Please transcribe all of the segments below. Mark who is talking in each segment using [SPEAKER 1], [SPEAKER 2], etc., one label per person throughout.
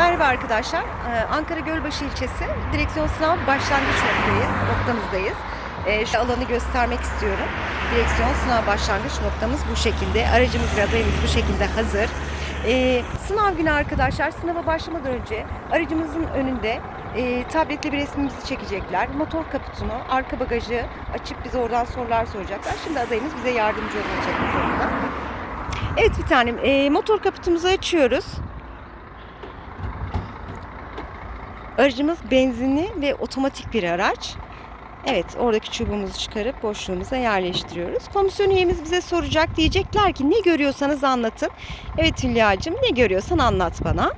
[SPEAKER 1] Merhaba arkadaşlar. Ee, Ankara Gölbaşı ilçesi direksiyon sınav başlangıç noktayız, noktamızdayız. Ee, şu alanı göstermek istiyorum. Direksiyon sınav başlangıç noktamız bu şekilde. Aracımız ve adayımız bu şekilde hazır. Ee, sınav günü arkadaşlar sınava başlamadan önce aracımızın önünde e, tabletle bir resmimizi çekecekler. Motor kaputunu, arka bagajı açıp bize oradan sorular soracaklar. Şimdi adayımız bize yardımcı olacak. Evet bir tanem. e, motor kaputumuzu açıyoruz. Aracımız benzinli ve otomatik bir araç. Evet oradaki çubuğumuzu çıkarıp boşluğumuza yerleştiriyoruz. Komisyon üyemiz bize soracak diyecekler ki ne görüyorsanız anlatın. Evet Hülya'cığım ne görüyorsan anlat bana.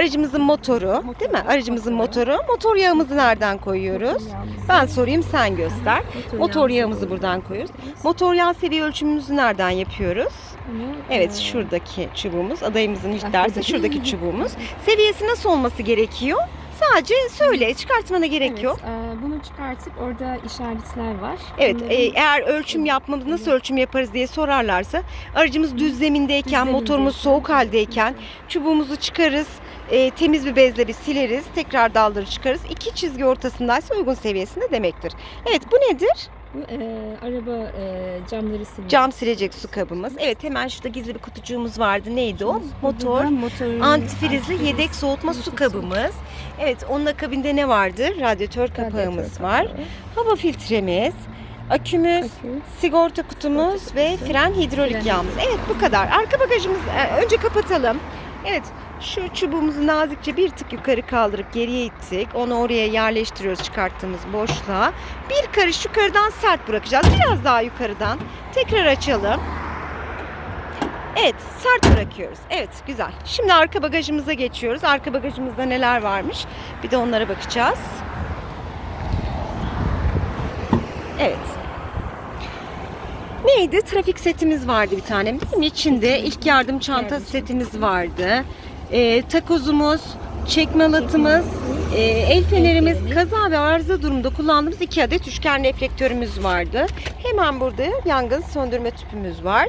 [SPEAKER 1] Aracımızın motoru değil mi? Aracımızın motoru. Motor yağımızı nereden koyuyoruz? Ben sorayım sen göster. Motor yağımızı buradan koyuyoruz. Motor yağ seviye ölçümümüzü nereden yapıyoruz? Evet şuradaki çubuğumuz adayımızın
[SPEAKER 2] Ah,
[SPEAKER 1] dersi şuradaki çubuğumuz. Seviyesi nasıl olması gerekiyor? Sadece söyle çıkartmana gerek
[SPEAKER 2] Evet,
[SPEAKER 1] yok.
[SPEAKER 2] e, bunu çıkartıp orada işaretler var.
[SPEAKER 1] Evet
[SPEAKER 2] Bunların-
[SPEAKER 1] e, eğer ölçüm yapmamız nasıl ölçüm yaparız diye sorarlarsa aracımız düz zemindeyken
[SPEAKER 2] Düz
[SPEAKER 1] motorumuz soğuk haldeyken çubuğumuzu çıkarız. e, temiz bir bezle bir sileriz. Tekrar dalları çıkarız. İki çizgi ortasındaysa uygun seviyesinde demektir. Evet bu nedir?
[SPEAKER 2] E, araba e, camları siliyor.
[SPEAKER 1] Cam silecek su kabımız. Evet hemen şurada gizli bir kutucuğumuz vardı. Neydi o? Motor.
[SPEAKER 2] da motorun
[SPEAKER 1] Antifrizli
[SPEAKER 2] antifriz,
[SPEAKER 1] yedek soğutma su kabımız. Evet onun akabinde ne vardır? Radyatör kapağımız
[SPEAKER 2] radyatör
[SPEAKER 1] var.
[SPEAKER 2] kapağı,
[SPEAKER 1] Hava filtremiz, akümüz,
[SPEAKER 2] akü.
[SPEAKER 1] sigorta kutumuz
[SPEAKER 2] Sigorta
[SPEAKER 1] ve fren hidrolik
[SPEAKER 2] Fren
[SPEAKER 1] yağımız. Evet bu kadar. Arka bagajımız e, önce kapatalım. Evet şu çubuğumuzu nazikçe bir tık yukarı kaldırıp geriye ittik. Onu oraya yerleştiriyoruz çıkarttığımız boşluğa. Bir karış yukarıdan sert bırakacağız. Biraz daha yukarıdan. Tekrar açalım. Evet sert bırakıyoruz. Evet güzel. Şimdi arka bagajımıza geçiyoruz. Arka bagajımızda neler varmış? Bir de onlara bakacağız. Evet. Neydi? Trafik setimiz vardı bir tane değil mi? İçinde ilk yardım çanta
[SPEAKER 2] yardım
[SPEAKER 1] setimiz vardı. Ee, takozumuz, çekme alatımız, e, el fenerimiz,
[SPEAKER 2] feneri.
[SPEAKER 1] kaza ve arıza durumunda kullandığımız iki adet üçgen reflektörümüz vardı. Hemen burada yangın söndürme tüpümüz var.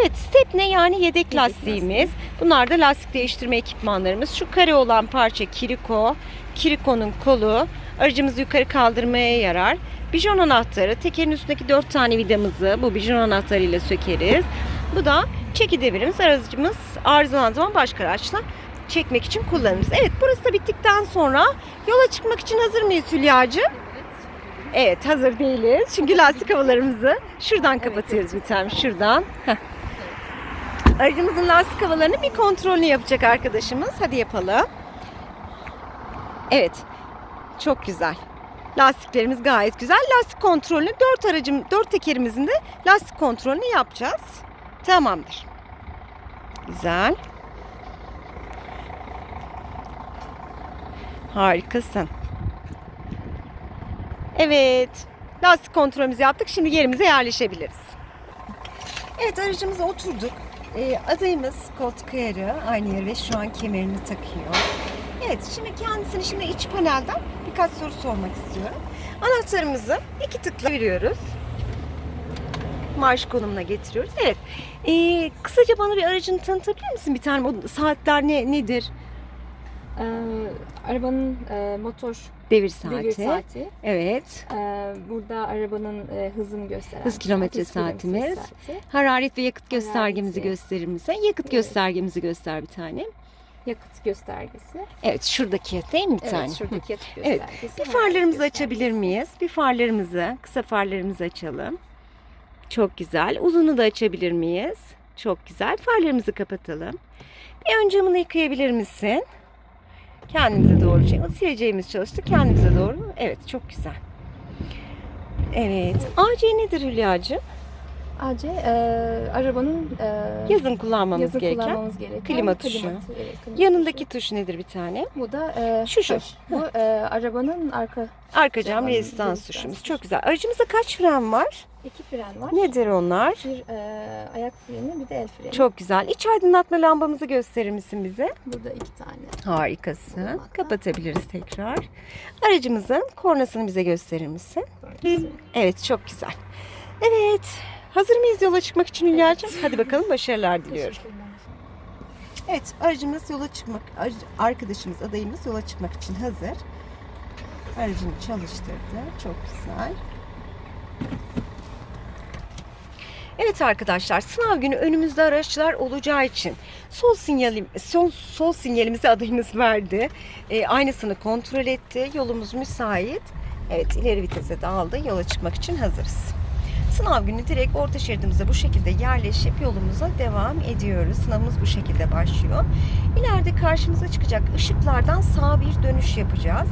[SPEAKER 1] Evet stepne yani yedek, lastiğimiz. Bunlar da lastik değiştirme ekipmanlarımız. Şu kare olan parça kiriko, kirikonun kolu aracımızı yukarı kaldırmaya yarar. Bijon anahtarı, tekerin üstündeki dört tane vidamızı bu bijon anahtarıyla sökeriz. Bu da çeki devirimiz. Aracımız arızalandığı zaman başka araçla çekmek için kullanırız. Evet burası da bittikten sonra yola çıkmak için hazır mıyız Hülya'cığım? Evet hazır değiliz. Çünkü lastik havalarımızı şuradan kapatıyoruz bir tane şuradan. Aracımızın lastik havalarını bir kontrolünü yapacak arkadaşımız. Hadi yapalım. Evet. Çok güzel. Lastiklerimiz gayet güzel. Lastik kontrolünü dört aracım, dört tekerimizin de lastik kontrolünü yapacağız. Tamamdır. Güzel. Harikasın. Evet. Lastik kontrolümüzü yaptık. Şimdi yerimize yerleşebiliriz. Evet aracımıza oturduk. Ee, adayımız koltuk ayarı aynı yere ve şu an kemerini takıyor. Evet şimdi kendisini şimdi iç panelden birkaç soru sormak istiyorum. Anahtarımızı iki tıkla veriyoruz. Marş konumuna getiriyoruz. Evet. Ee, kısaca bana bir aracını tanıtabilir misin bir tane? O saatler ne nedir?
[SPEAKER 2] E, arabanın e, motor
[SPEAKER 1] Devir saati.
[SPEAKER 2] devir saati.
[SPEAKER 1] Evet.
[SPEAKER 2] E, burada arabanın e, hızını gösteren
[SPEAKER 1] Hız kilometre
[SPEAKER 2] saat, hız kilometre
[SPEAKER 1] saatimiz.
[SPEAKER 2] saati.
[SPEAKER 1] Hararet ve yakıt göstergemizi
[SPEAKER 2] Harareti.
[SPEAKER 1] gösterir misin? Yakıt
[SPEAKER 2] Evet.
[SPEAKER 1] göstergemizi göster bir tane.
[SPEAKER 2] Yakıt göstergesi.
[SPEAKER 1] Evet şuradaki değil mi bir tane?
[SPEAKER 2] Evet şuradaki yakıt
[SPEAKER 1] Evet,
[SPEAKER 2] göstergesi.
[SPEAKER 1] Bir
[SPEAKER 2] hararet
[SPEAKER 1] farlarımızı açabilir miyiz? Bir farlarımızı, kısa farlarımızı açalım. Çok güzel. Uzunu da açabilir miyiz? Çok güzel. Farlarımızı kapatalım. Bir ön camını yıkayabilir misin? Kendimize doğru çek. Sileceğimiz çalıştı. Kendimize doğru. Evet, çok güzel. Evet. AC nedir Hülya'cığım?
[SPEAKER 2] AC e, arabanın e,
[SPEAKER 1] Yazın kullanmamız
[SPEAKER 2] yazın
[SPEAKER 1] gereken.
[SPEAKER 2] kullanmamız gereken
[SPEAKER 1] klima tuşu.
[SPEAKER 2] evet, klima
[SPEAKER 1] Yanındaki
[SPEAKER 2] tuşu.
[SPEAKER 1] tuş nedir bir tane?
[SPEAKER 2] Bu da e,
[SPEAKER 1] Şu şu.
[SPEAKER 2] taş. Bu e, arabanın arka
[SPEAKER 1] Arka cam rezistans tuşumuz.
[SPEAKER 2] tuşu.
[SPEAKER 1] Çok güzel. Aracımızda kaç fren var?
[SPEAKER 2] iki fren var.
[SPEAKER 1] Nedir onlar?
[SPEAKER 2] Bir e, ayak freni bir de el freni.
[SPEAKER 1] Çok güzel. İç aydınlatma lambamızı gösterir misin bize?
[SPEAKER 2] Burada iki tane.
[SPEAKER 1] Harikasın.
[SPEAKER 2] Bulunmakta.
[SPEAKER 1] Kapatabiliriz tekrar. Aracımızın kornasını bize gösterir misin?
[SPEAKER 2] Kornası.
[SPEAKER 1] Evet, çok güzel. Evet. Hazır mıyız yola çıkmak için Hülya'cığım? Hadi bakalım başarılar diliyorum. Evet aracımız yola çıkmak, arkadaşımız adayımız yola çıkmak için hazır. Aracını çalıştırdı. Çok güzel. Evet arkadaşlar sınav günü önümüzde araçlar olacağı için sol sinyalim sol, sol sinyalimizi adayımız verdi. E, aynısını kontrol etti. Yolumuz müsait. Evet ileri vitese de aldı. Yola çıkmak için hazırız. Sınav günü direkt orta şeridimize bu şekilde yerleşip yolumuza devam ediyoruz. Sınavımız bu şekilde başlıyor. İleride karşımıza çıkacak ışıklardan sağ bir dönüş yapacağız.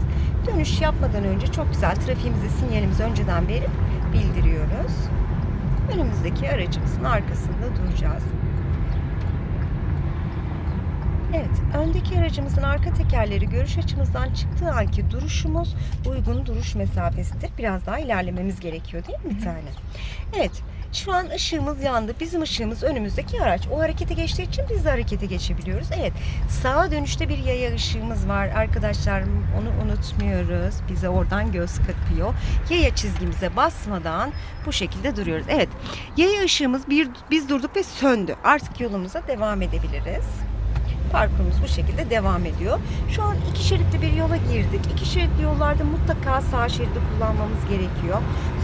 [SPEAKER 1] Dönüş yapmadan önce çok güzel trafiğimizi sinyalimizi önceden verip bildiriyoruz. Önümüzdeki aracımızın arkasında duracağız. Evet, öndeki aracımızın arka tekerleri görüş açımızdan çıktığı anki duruşumuz uygun duruş mesafesidir. Biraz daha ilerlememiz gerekiyor değil mi bir tane? Evet, şu an ışığımız yandı. Bizim ışığımız önümüzdeki araç. O harekete geçtiği için biz de harekete geçebiliyoruz. Evet, sağa dönüşte bir yaya ışığımız var. Arkadaşlar onu unutmuyoruz. Bize oradan göz kırpıyor. Yaya çizgimize basmadan bu şekilde duruyoruz. Evet, yaya ışığımız bir, biz durduk ve söndü. Artık yolumuza devam edebiliriz parkurumuz bu şekilde devam ediyor. Şu an iki şeritli bir yola girdik. İki şeritli yollarda mutlaka sağ şeridi kullanmamız gerekiyor.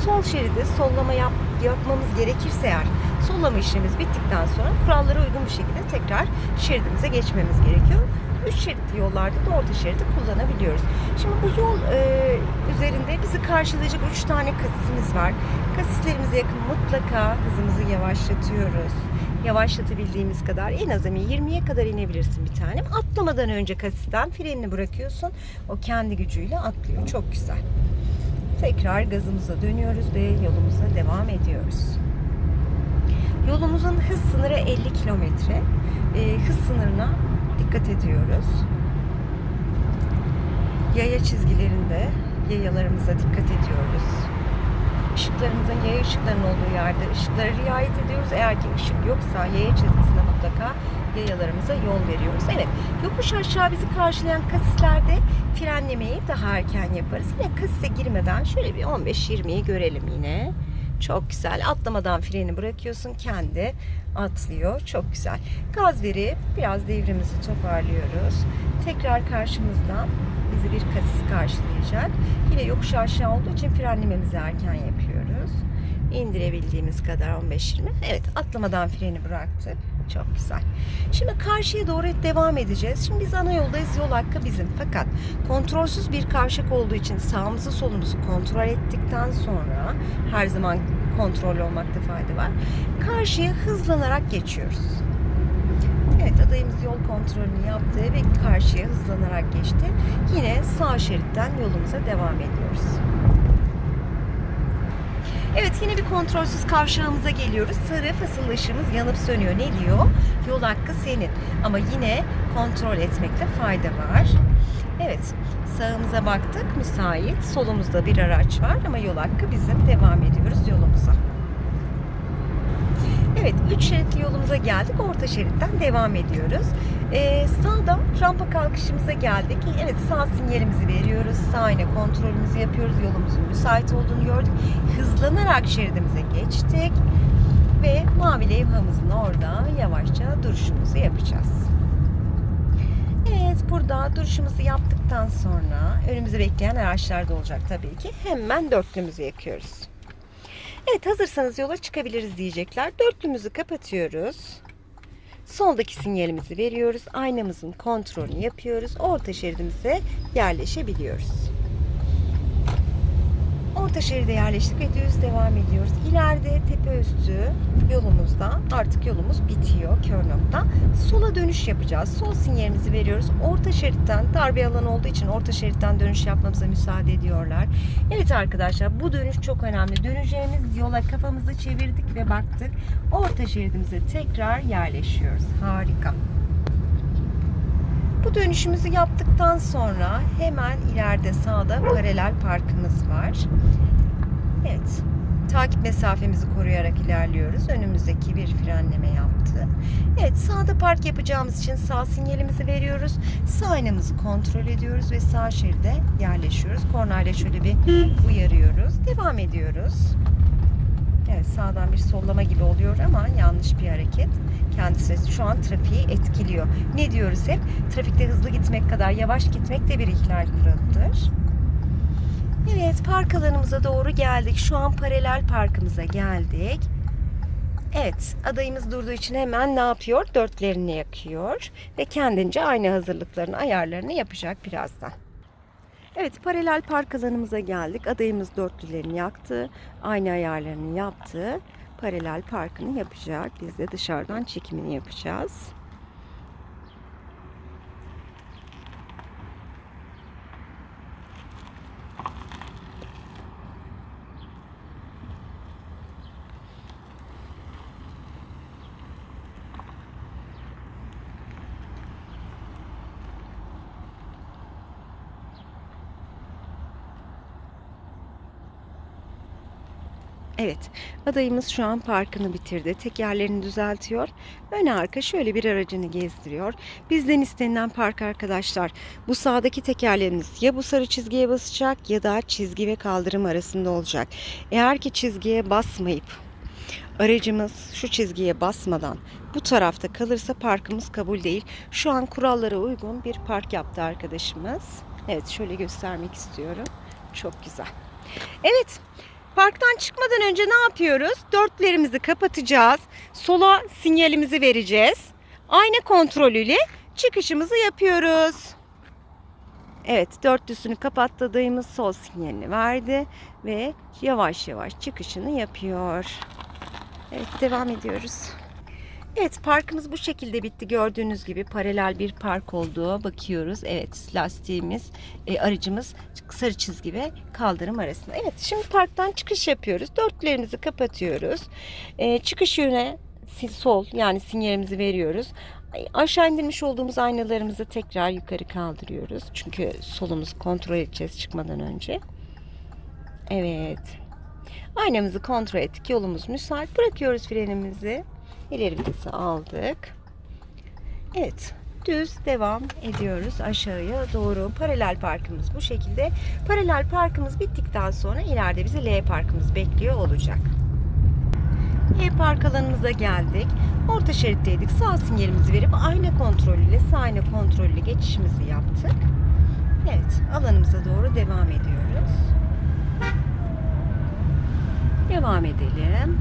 [SPEAKER 1] Sol şeridi sollama yap, yapmamız gerekirse eğer sollama işlemimiz bittikten sonra kurallara uygun bir şekilde tekrar şeridimize geçmemiz gerekiyor. Üç şeritli yollarda da orta şeridi kullanabiliyoruz. Şimdi bu yol e, üzerinde bizi karşılayacak üç tane kasisimiz var. Kasislerimize yakın mutlaka hızımızı yavaşlatıyoruz yavaşlatabildiğimiz kadar en azami 20'ye kadar inebilirsin bir tanem. Atlamadan önce kasisten frenini bırakıyorsun. O kendi gücüyle atlıyor. Çok güzel. Tekrar gazımıza dönüyoruz ve yolumuza devam ediyoruz. Yolumuzun hız sınırı 50 kilometre. Ee, hız sınırına dikkat ediyoruz. Yaya çizgilerinde yayalarımıza dikkat ediyoruz ışıklarımızın yaya ışıklarının olduğu yerde ışıklara riayet ediyoruz. Eğer ki ışık yoksa yaya çizgisine mutlaka yayalarımıza yol veriyoruz. Evet, yokuş aşağı bizi karşılayan kasislerde frenlemeyi daha erken yaparız. Yine kasise girmeden şöyle bir 15-20'yi görelim yine. Çok güzel. Atlamadan freni bırakıyorsun. Kendi atlıyor. Çok güzel. Gaz verip biraz devrimizi toparlıyoruz. Tekrar karşımızdan bizi bir kasis karşılayacak. Yine yokuş aşağı olduğu için frenlememizi erken yapıyoruz. İndirebildiğimiz kadar 15-20. Evet atlamadan freni bıraktık. Çok güzel. Şimdi karşıya doğru devam edeceğiz. Şimdi biz ana yoldayız. Yol hakkı bizim. Fakat kontrolsüz bir kavşak olduğu için sağımızı solumuzu kontrol ettikten sonra her zaman kontrollü olmakta fayda var. Karşıya hızlanarak geçiyoruz. Evet adayımız yol kontrolünü yaptı ve karşıya hızlanarak geçti. Yine sağ şeritten yolumuza devam ediyoruz. Evet yine bir kontrolsüz kavşağımıza geliyoruz. Sarı fasıl ışığımız yanıp sönüyor. Ne diyor? Yol hakkı senin. Ama yine kontrol etmekte fayda var. Evet sağımıza baktık müsait. Solumuzda bir araç var ama yol hakkı bizim. Devam ediyoruz yolumuza. Evet, üç şeritli yolumuza geldik. Orta şeritten devam ediyoruz. Ee, sağda rampa kalkışımıza geldik. Evet, sağ sinyalimizi veriyoruz. Sağ yine kontrolümüzü yapıyoruz. Yolumuzun müsait olduğunu gördük. Hızlanarak şeridimize geçtik. Ve mavi levhamızın orada yavaşça duruşumuzu yapacağız. Evet, burada duruşumuzu yaptıktan sonra önümüzü bekleyen araçlar da olacak tabii ki. Hemen dörtlümüzü yakıyoruz. Evet hazırsanız yola çıkabiliriz diyecekler. Dörtlümüzü kapatıyoruz. Soldaki sinyalimizi veriyoruz. Aynamızın kontrolünü yapıyoruz. Orta şeridimize yerleşebiliyoruz. Orta şeride yerleştik ve düz devam ediyoruz. İleride tepe üstü yolumuzda artık yolumuz bitiyor kör nokta. Sola dönüş yapacağız. Sol sinyalimizi veriyoruz. Orta şeritten dar bir alan olduğu için orta şeritten dönüş yapmamıza müsaade ediyorlar. Evet arkadaşlar bu dönüş çok önemli. Döneceğimiz yola kafamızı çevirdik ve baktık. Orta şeridimize tekrar yerleşiyoruz. Harika. Bu dönüşümüzü yaptıktan sonra hemen ileride sağda paralel parkımız var. Evet. Takip mesafemizi koruyarak ilerliyoruz. Önümüzdeki bir frenleme yaptı. Evet sağda park yapacağımız için sağ sinyalimizi veriyoruz. Sağ aynamızı kontrol ediyoruz ve sağ şeride yerleşiyoruz. Kornayla şöyle bir uyarıyoruz. Devam ediyoruz. Evet sağdan bir sollama gibi oluyor ama yanlış bir hareket. Kendisi şu an trafiği etkiliyor. Ne diyoruz hep? Trafikte hızlı gitmek kadar yavaş gitmek de bir ihlal kuralıdır. Evet park alanımıza doğru geldik. Şu an paralel parkımıza geldik. Evet adayımız durduğu için hemen ne yapıyor? Dörtlerini yakıyor ve kendince aynı hazırlıklarını ayarlarını yapacak birazdan. Evet paralel park alanımıza geldik. Adayımız dörtlülerini yaktı. Aynı ayarlarını yaptı. Paralel parkını yapacak. Biz de dışarıdan çekimini yapacağız. Evet, adayımız şu an parkını bitirdi. Tekerlerini düzeltiyor. Ön arka şöyle bir aracını gezdiriyor. Bizden istenilen park arkadaşlar. Bu sağdaki tekerleriniz ya bu sarı çizgiye basacak ya da çizgi ve kaldırım arasında olacak. Eğer ki çizgiye basmayıp aracımız şu çizgiye basmadan bu tarafta kalırsa parkımız kabul değil. Şu an kurallara uygun bir park yaptı arkadaşımız. Evet şöyle göstermek istiyorum. Çok güzel. Evet Parktan çıkmadan önce ne yapıyoruz? Dörtlerimizi kapatacağız. Sola sinyalimizi vereceğiz. Ayna kontrolüyle çıkışımızı yapıyoruz. Evet dörtlüsünü kapattığımız sol sinyalini verdi ve yavaş yavaş çıkışını yapıyor. Evet devam ediyoruz. Evet parkımız bu şekilde bitti. Gördüğünüz gibi paralel bir park olduğu bakıyoruz. Evet lastiğimiz, e, aracımız sarı çizgi ve kaldırım arasında. Evet şimdi parktan çıkış yapıyoruz. Dörtlerimizi kapatıyoruz. E, çıkış yöne sol yani sinyalimizi veriyoruz. Aşağı indirmiş olduğumuz aynalarımızı tekrar yukarı kaldırıyoruz. Çünkü solumuzu kontrol edeceğiz çıkmadan önce. Evet. Aynamızı kontrol ettik. Yolumuz müsait. Bırakıyoruz frenimizi. İleri vitesi aldık. Evet. Düz devam ediyoruz aşağıya doğru. Paralel parkımız bu şekilde. Paralel parkımız bittikten sonra ileride bizi L parkımız bekliyor olacak. E park alanımıza geldik. Orta şeritteydik. Sağ sinyalimizi verip ayna kontrolüyle sağ ayna kontrolüyle geçişimizi yaptık. Evet, alanımıza doğru devam ediyoruz. Devam edelim.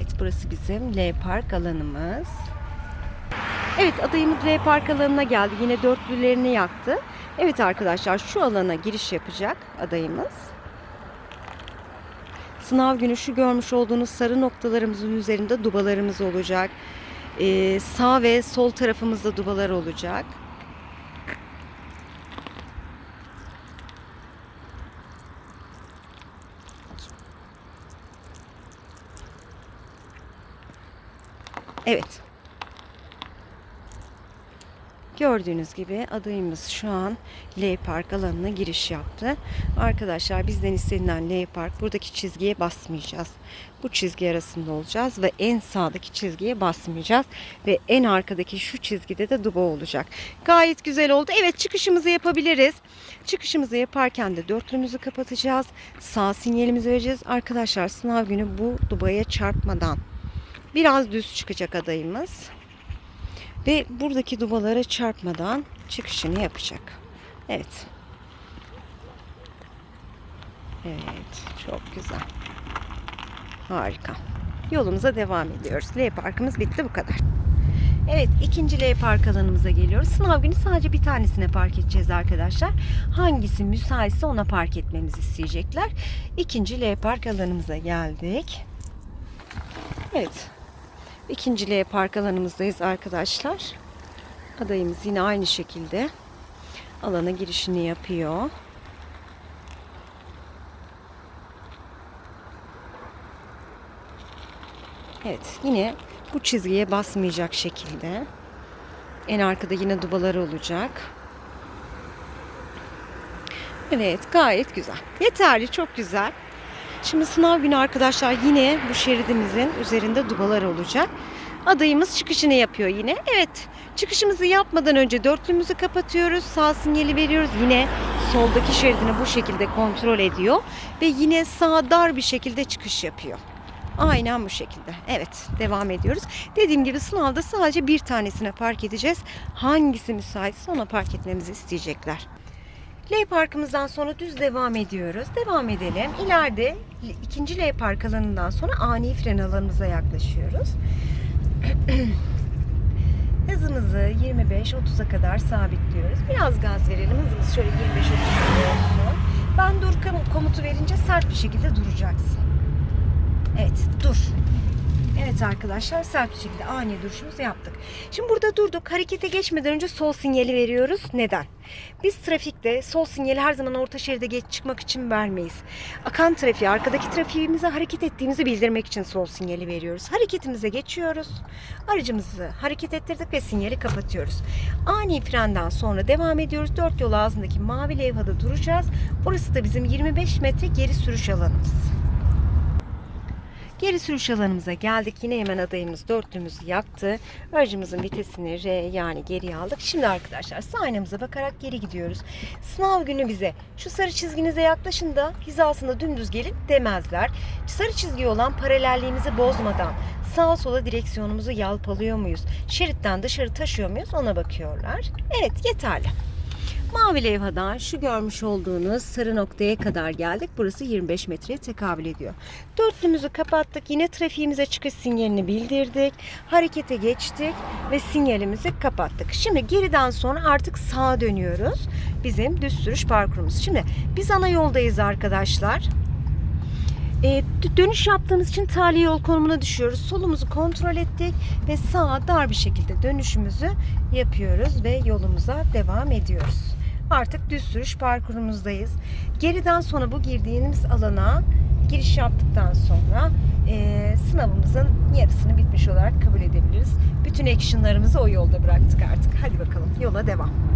[SPEAKER 1] Evet burası bizim L Park alanımız. Evet adayımız L Park alanına geldi. Yine dörtlülerini yaktı. Evet arkadaşlar şu alana giriş yapacak adayımız. Sınav günü şu görmüş olduğunuz sarı noktalarımızın üzerinde dubalarımız olacak. Ee, sağ ve sol tarafımızda dubalar olacak. Evet. Gördüğünüz gibi adayımız şu an L Park alanına giriş yaptı. Arkadaşlar bizden istenilen L Park buradaki çizgiye basmayacağız. Bu çizgi arasında olacağız ve en sağdaki çizgiye basmayacağız. Ve en arkadaki şu çizgide de duba olacak. Gayet güzel oldu. Evet çıkışımızı yapabiliriz. Çıkışımızı yaparken de dörtlümüzü kapatacağız. Sağ sinyalimizi vereceğiz. Arkadaşlar sınav günü bu dubaya çarpmadan biraz düz çıkacak adayımız. Ve buradaki dubalara çarpmadan çıkışını yapacak. Evet. Evet. Çok güzel. Harika. Yolumuza devam ediyoruz. L parkımız bitti bu kadar. Evet ikinci L park alanımıza geliyoruz. Sınav günü sadece bir tanesine park edeceğiz arkadaşlar. Hangisi müsaitse ona park etmemizi isteyecekler. İkinci L park alanımıza geldik. Evet. İkinci L park alanımızdayız arkadaşlar. Adayımız yine aynı şekilde alana girişini yapıyor. Evet yine bu çizgiye basmayacak şekilde. En arkada yine dubalar olacak. Evet gayet güzel. Yeterli çok güzel. Şimdi sınav günü arkadaşlar yine bu şeridimizin üzerinde dubalar olacak. Adayımız çıkışını yapıyor yine. Evet çıkışımızı yapmadan önce dörtlümüzü kapatıyoruz. Sağ sinyali veriyoruz. Yine soldaki şeridini bu şekilde kontrol ediyor. Ve yine sağ dar bir şekilde çıkış yapıyor. Aynen bu şekilde. Evet devam ediyoruz. Dediğim gibi sınavda sadece bir tanesine park edeceğiz. Hangisi müsaitse ona park etmemizi isteyecekler. L parkımızdan sonra düz devam ediyoruz. Devam edelim. İleride ikinci L park alanından sonra ani fren alanımıza yaklaşıyoruz. Hızımızı 25-30'a kadar sabitliyoruz. Biraz gaz verelim. Hızımız şöyle 25-30 olsun. Ben dur kom- komutu verince sert bir şekilde duracaksın. Evet dur. Evet arkadaşlar sert bir şekilde ani duruşumuzu yaptık. Şimdi burada durduk. Harekete geçmeden önce sol sinyali veriyoruz. Neden? Biz trafikte sol sinyali her zaman orta şeride geç çıkmak için vermeyiz. Akan trafiği, arkadaki trafiğimize hareket ettiğimizi bildirmek için sol sinyali veriyoruz. Hareketimize geçiyoruz. Aracımızı hareket ettirdik ve sinyali kapatıyoruz. Ani frenden sonra devam ediyoruz. Dört yol ağzındaki mavi levhada duracağız. Orası da bizim 25 metre geri sürüş alanımız. Geri sürüş alanımıza geldik. Yine hemen adayımız dörtlümüzü yaktı. Aracımızın vitesini R yani geriye aldık. Şimdi arkadaşlar sağ bakarak geri gidiyoruz. Sınav günü bize şu sarı çizginize yaklaşın da hizasında dümdüz gelin demezler. Sarı çizgi olan paralelliğimizi bozmadan sağa sola direksiyonumuzu yalpalıyor muyuz? Şeritten dışarı taşıyor muyuz? Ona bakıyorlar. Evet yeterli. Mavi levhadan şu görmüş olduğunuz sarı noktaya kadar geldik. Burası 25 metreye tekabül ediyor. Dörtlümüzü kapattık. Yine trafiğimize çıkış sinyalini bildirdik. Harekete geçtik ve sinyalimizi kapattık. Şimdi geriden sonra artık sağa dönüyoruz. Bizim düz sürüş parkurumuz. Şimdi biz ana yoldayız arkadaşlar. E, dö- dönüş yaptığımız için tali yol konumuna düşüyoruz. Solumuzu kontrol ettik ve sağa dar bir şekilde dönüşümüzü yapıyoruz ve yolumuza devam ediyoruz. Artık düz sürüş parkurumuzdayız. Geriden sonra bu girdiğimiz alana giriş yaptıktan sonra e, sınavımızın yarısını bitmiş olarak kabul edebiliriz. Bütün actionlarımızı o yolda bıraktık artık. Hadi bakalım yola devam.